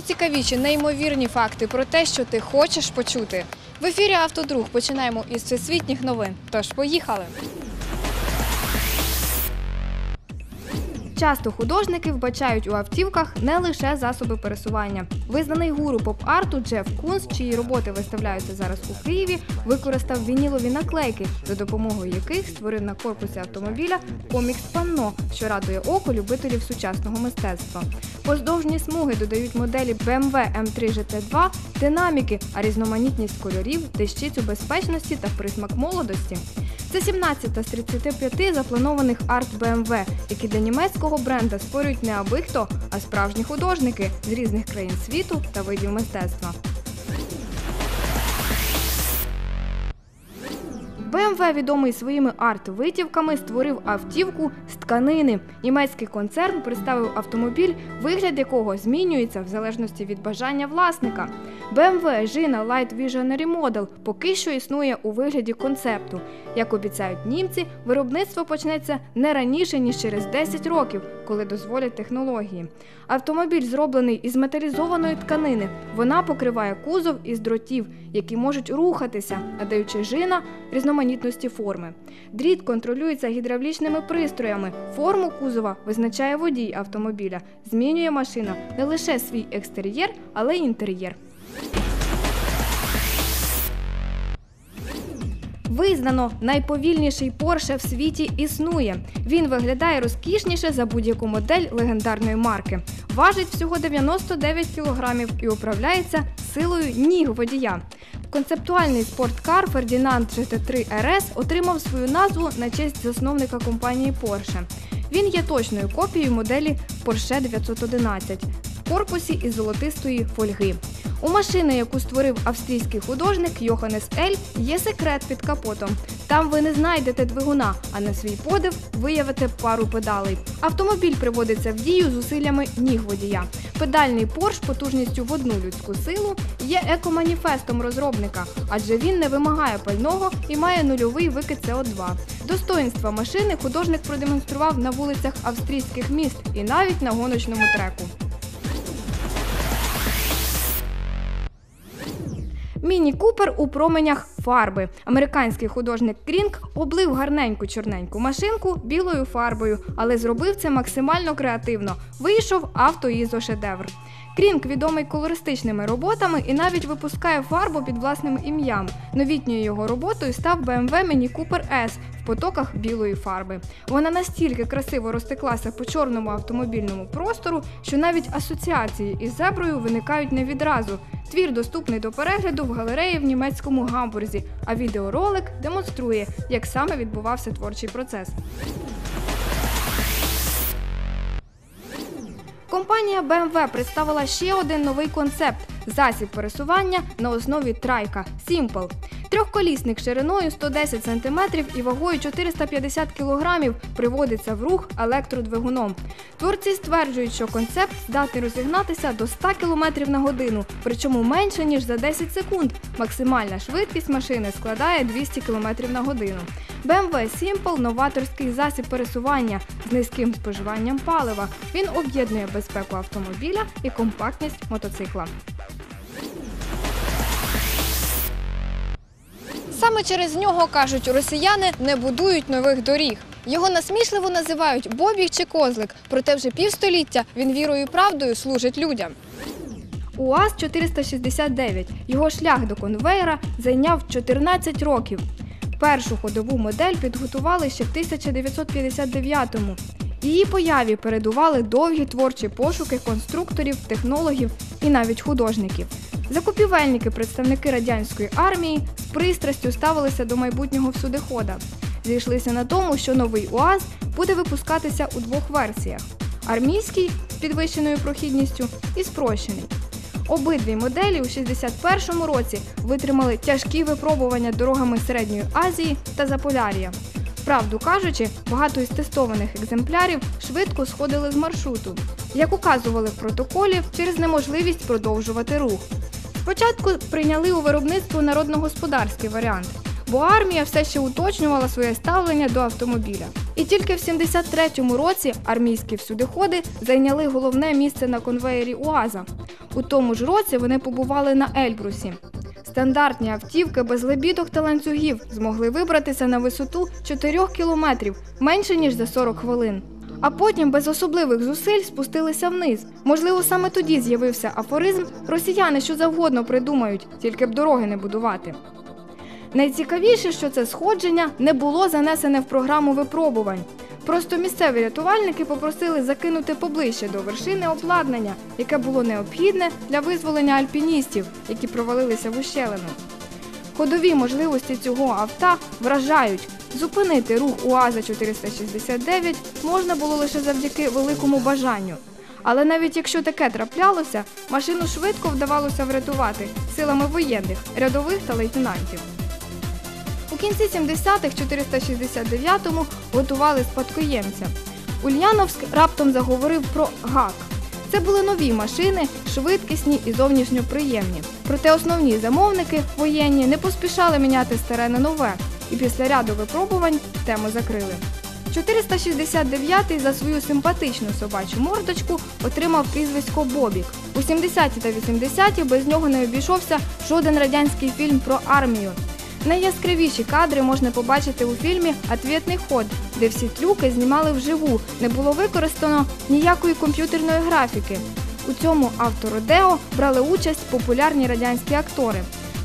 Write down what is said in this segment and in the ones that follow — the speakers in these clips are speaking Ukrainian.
Найцікавіші, неймовірні факти про те, що ти хочеш почути. В ефірі Автодруг починаємо із всесвітніх новин. Тож поїхали. Часто художники вбачають у автівках не лише засоби пересування. Визнаний гуру поп-арту Джеф Кунс, чиї роботи виставляються зараз у Києві, використав вінілові наклейки, за допомогою яких створив на корпусі автомобіля комікс панно, що радує око любителів сучасного мистецтва. Поздовжні смуги додають моделі BMW M3 GT2 динаміки, а різноманітність кольорів дещицю безпечності та присмак молодості. Це 17 з 35 запланованих арт BMW, які для німецького бренда створюють не аби хто, а справжні художники з різних країн світу та видів мистецтва. BMW, відомий своїми арт-витівками, створив автівку з тканини. Німецький концерн представив автомобіль, вигляд якого змінюється в залежності від бажання власника. BMW Gina Light Visionary Model поки що існує у вигляді концепту. Як обіцяють німці, виробництво почнеться не раніше ніж через 10 років, коли дозволять технології. Автомобіль зроблений із металізованої тканини. Вона покриває кузов із дротів, які можуть рухатися, надаючи жина різноманітності форми. Дріт контролюється гідравлічними пристроями. Форму кузова визначає водій автомобіля. Змінює машина не лише свій екстер'єр, але й інтер'єр. Визнано, найповільніший Порше в світі існує. Він виглядає розкішніше за будь-яку модель легендарної марки. Важить всього 99 кілограмів і управляється силою ніг водія. Концептуальний спорткар Ferdinand GT3 RS отримав свою назву на честь засновника компанії Porsche. Він є точною копією моделі Porsche 911 в корпусі із золотистої фольги. У машини, яку створив австрійський художник Йоханнес Ель, є секрет під капотом. Там ви не знайдете двигуна, а на свій подив виявите пару педалей. Автомобіль приводиться в дію зусиллями ніг водія. Педальний порш потужністю в одну людську силу є екоманіфестом розробника, адже він не вимагає пального і має нульовий викид СО2. Достоїнства машини художник продемонстрував на вулицях австрійських міст і навіть на гоночному треку. Міні Купер у променях фарби. Американський художник Крінг облив гарненьку чорненьку машинку білою фарбою, але зробив це максимально креативно. Вийшов автоізошедевр. Крінг відомий колористичними роботами і навіть випускає фарбу під власним ім'ям. Новітньою його роботою став BMW Mini Cooper S в потоках білої фарби. Вона настільки красиво розтеклася по чорному автомобільному простору, що навіть асоціації із зеброю виникають не відразу. Твір доступний до перегляду в галереї в німецькому гамбурзі, а відеоролик демонструє, як саме відбувався творчий процес. Компанія BMW представила ще один новий концепт засіб пересування на основі трайка Simple. Трьохколісник шириною 110 см і вагою 450 кг приводиться в рух електродвигуном. Творці стверджують, що концепт здатний розігнатися до 100 км на годину, причому менше ніж за 10 секунд. Максимальна швидкість машини складає 200 км на годину. BMW Simple – новаторський засіб пересування з низьким споживанням палива. Він об'єднує безпеку автомобіля і компактність мотоцикла. Саме через нього, кажуть росіяни, не будують нових доріг. Його насмішливо називають Бобік чи Козлик, проте вже півстоліття він вірою і правдою служить людям. УАЗ-469. Його шлях до конвейера зайняв 14 років. Першу ходову модель підготували ще в 1959-му. Її появі передували довгі творчі пошуки конструкторів, технологів і навіть художників. Закупівельники, представники радянської армії, з пристрастю ставилися до майбутнього всюдихода. Зійшлися на тому, що новий УАЗ буде випускатися у двох версіях: армійський з підвищеною прохідністю і спрощений. Обидві моделі у 61-му році витримали тяжкі випробування дорогами Середньої Азії та Заполяр'я. Правду кажучи, багато із тестованих екземплярів швидко сходили з маршруту, як указували в протоколі через неможливість продовжувати рух. Спочатку прийняли у виробництво народно-господарський варіант, бо армія все ще уточнювала своє ставлення до автомобіля. І тільки в 73-му році армійські всюдиходи зайняли головне місце на конвеєрі УАЗа. У тому ж році вони побували на Ельбрусі. Стандартні автівки без лебідок та ланцюгів змогли вибратися на висоту 4 кілометрів менше ніж за 40 хвилин. А потім без особливих зусиль спустилися вниз. Можливо, саме тоді з'явився афоризм Росіяни що завгодно придумають, тільки б дороги не будувати. Найцікавіше, що це сходження не було занесене в програму випробувань. Просто місцеві рятувальники попросили закинути поближче до вершини обладнання, яке було необхідне для визволення альпіністів, які провалилися в ущелину. Ходові можливості цього авто вражають. Зупинити рух УАЗа 469 можна було лише завдяки великому бажанню. Але навіть якщо таке траплялося, машину швидко вдавалося врятувати силами воєнних, рядових та лейтенантів. У кінці 70-х 469-му готували спадкоємця. Ульяновськ раптом заговорив про ГАК. Це були нові машини, швидкісні і зовнішньо приємні. Проте основні замовники воєнні не поспішали міняти старе на нове, і після ряду випробувань тему закрили. 469-й за свою симпатичну собачу мордочку отримав прізвисько Бобік. У 70-ті та 80-ті без нього не обійшовся жоден радянський фільм про армію. Найяскравіші кадри можна побачити у фільмі Ответний ход, де всі трюки знімали вживу, не було використано ніякої комп'ютерної графіки. У цьому автородео брали участь популярні радянські актори.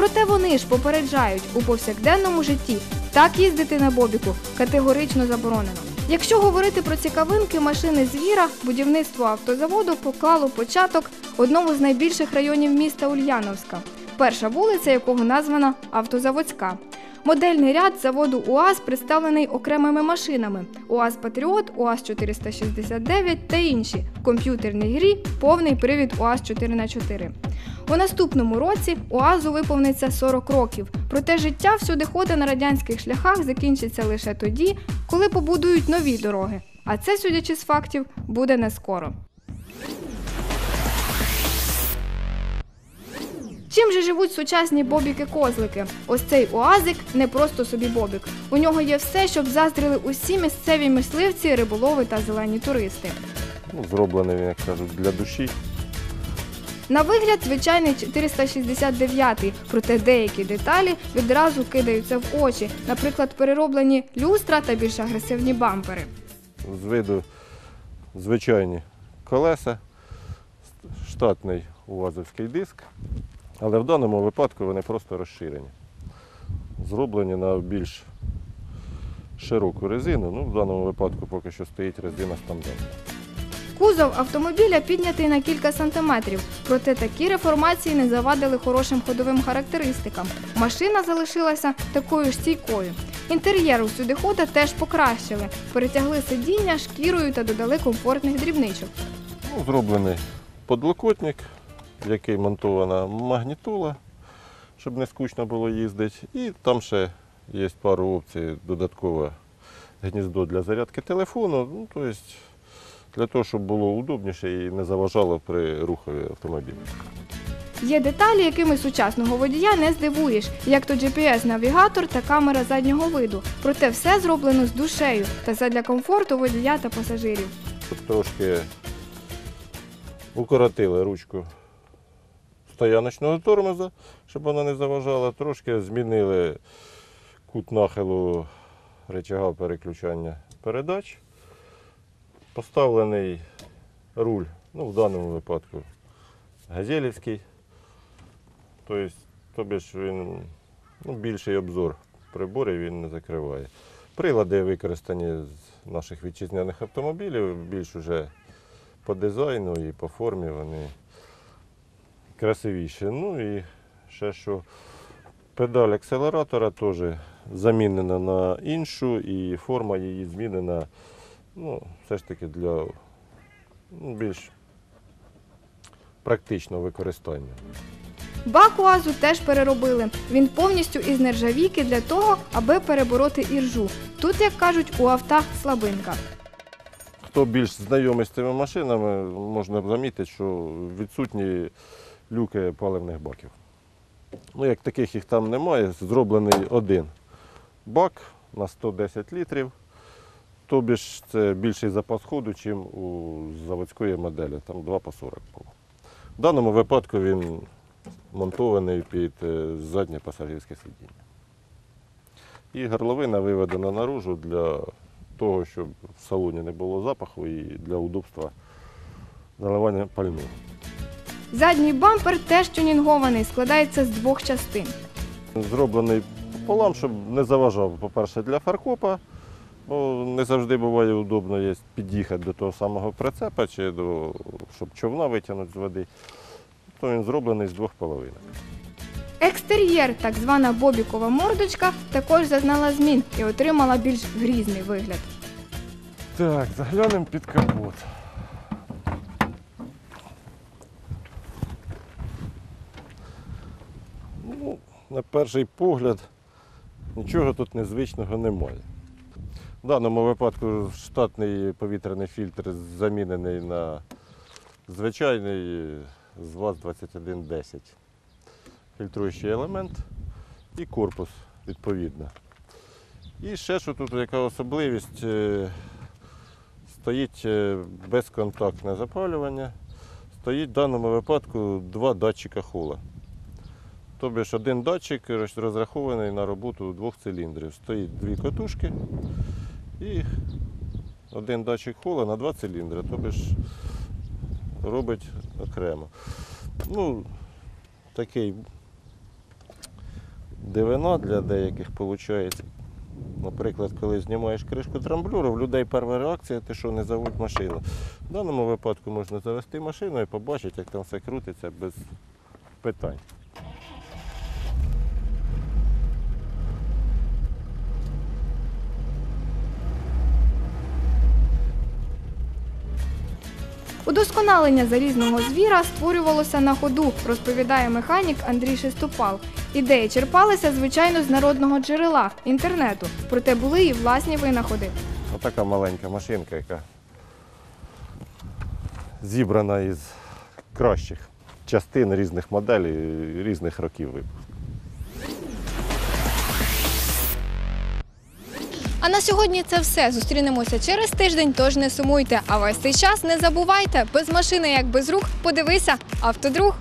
Проте вони ж попереджають у повсякденному житті так їздити на бобіку категорично заборонено. Якщо говорити про цікавинки машини звіра, будівництво автозаводу поклало початок одному з найбільших районів міста Ульяновська, перша вулиця якого названа Автозаводська. Модельний ряд заводу УАЗ представлений окремими машинами: УАЗ Патріот, УАЗ 469 та інші. Комп'ютерній грі повний привід УАЗ 4х4. У наступному році УАЗу виповниться 40 років. Проте життя всюди ходи на радянських шляхах закінчиться лише тоді, коли побудують нові дороги. А це, судячи з фактів, буде не скоро. Чим же живуть сучасні бобіки-козлики? Ось цей уазик не просто собі бобік. У нього є все, щоб заздрили усі місцеві мисливці, риболови та зелені туристи. Ну, зроблений, як кажуть, для душі. На вигляд звичайний 469, проте деякі деталі відразу кидаються в очі, наприклад, перероблені люстра та більш агресивні бампери. З виду звичайні колеса, штатний УАЗовський диск, але в даному випадку вони просто розширені. Зроблені на більш широку резину. Ну, в даному випадку поки що стоїть резина стандартна. Кузов автомобіля піднятий на кілька сантиметрів, проте такі реформації не завадили хорошим ходовим характеристикам. Машина залишилася такою ж стійкою. Інтер'єр у сюдихода теж покращили, перетягли сидіння шкірою та додали комфортних дрібничок. Ну, зроблений подлокотник, в який монтована магнітола, щоб не скучно було їздити. І там ще є пару опцій, додаткове гніздо для зарядки телефону. Ну, тобто для того, щоб було удобніше і не заважало при рухові автомобіля. Є деталі, якими сучасного водія не здивуєш, як то GPS-навігатор та камера заднього виду. Проте все зроблено з душею та задля комфорту водія та пасажирів. Тут Трошки укоротили ручку стояночного тормоза, щоб вона не заважала. Трошки змінили кут нахилу рычага переключання передач. Поставлений руль, ну в даному випадку газелівський. Тобто, тобі ж він ну, більший обзор приборів він не закриває. Прилади використані з наших вітчизняних автомобілів, більш уже по дизайну і по формі вони красивіші. Ну і ще що педаль акселератора теж замінена на іншу, і форма її змінена ну, все ж таки для ну, більш практичного використання. Бак УАЗу теж переробили. Він повністю із нержавійки для того, аби перебороти іржу. Тут, як кажуть, у авто слабинка. Хто більш знайомий з цими машинами, можна замітити, що відсутні люки паливних баків. Ну, як таких їх там немає, зроблений один бак на 110 літрів. Тобі ж це більший запас ходу, ніж у заводської моделі, там 2 по 40 було. В даному випадку він монтований під е, заднє пасажирське сидіння. І горловина виведена наружу для того, щоб в салоні не було запаху і для удобства заливання пального. Задній бампер теж тюнінгований, складається з двох частин. Зроблений пополам, щоб не заважав, по-перше, для фаркопа, бо не завжди буває удобно є під'їхати до того самого прицепа, чи до, щоб човна витягнути з води. То він зроблений з двох половинок. Екстер'єр, так звана бобікова мордочка, також зазнала змін і отримала більш грізний вигляд. Так, заглянемо під капот. Ну, на перший погляд нічого тут незвичного немає. В даному випадку штатний повітряний фільтр замінений на звичайний з ВАЗ-2110. Фільтруючий елемент і корпус відповідно. І ще що тут яка особливість, е, стоїть е, безконтактне запалювання. Стоїть в даному випадку два датчика хола. Тобто один датчик розрахований на роботу двох циліндрів. Стоїть дві катушки і один датчик хола на два циліндри. Тобто ж робить окремо. Ну, такий дивина для деяких виходить. Наприклад, коли знімаєш кришку трамблюру, в людей перша реакція, ти що не заводь машину. В даному випадку можна завести машину і побачити, як там все крутиться без питань. Удосконалення залізного звіра створювалося на ходу, розповідає механік Андрій Шестопал. Ідеї черпалися, звичайно, з народного джерела інтернету, проте були і власні винаходи. Отака маленька машинка, яка зібрана із кращих частин різних моделей, різних років випуску. А на сьогодні це все. Зустрінемося через тиждень, тож не сумуйте. А весь цей час не забувайте, без машини як без рук, подивися, автодруг.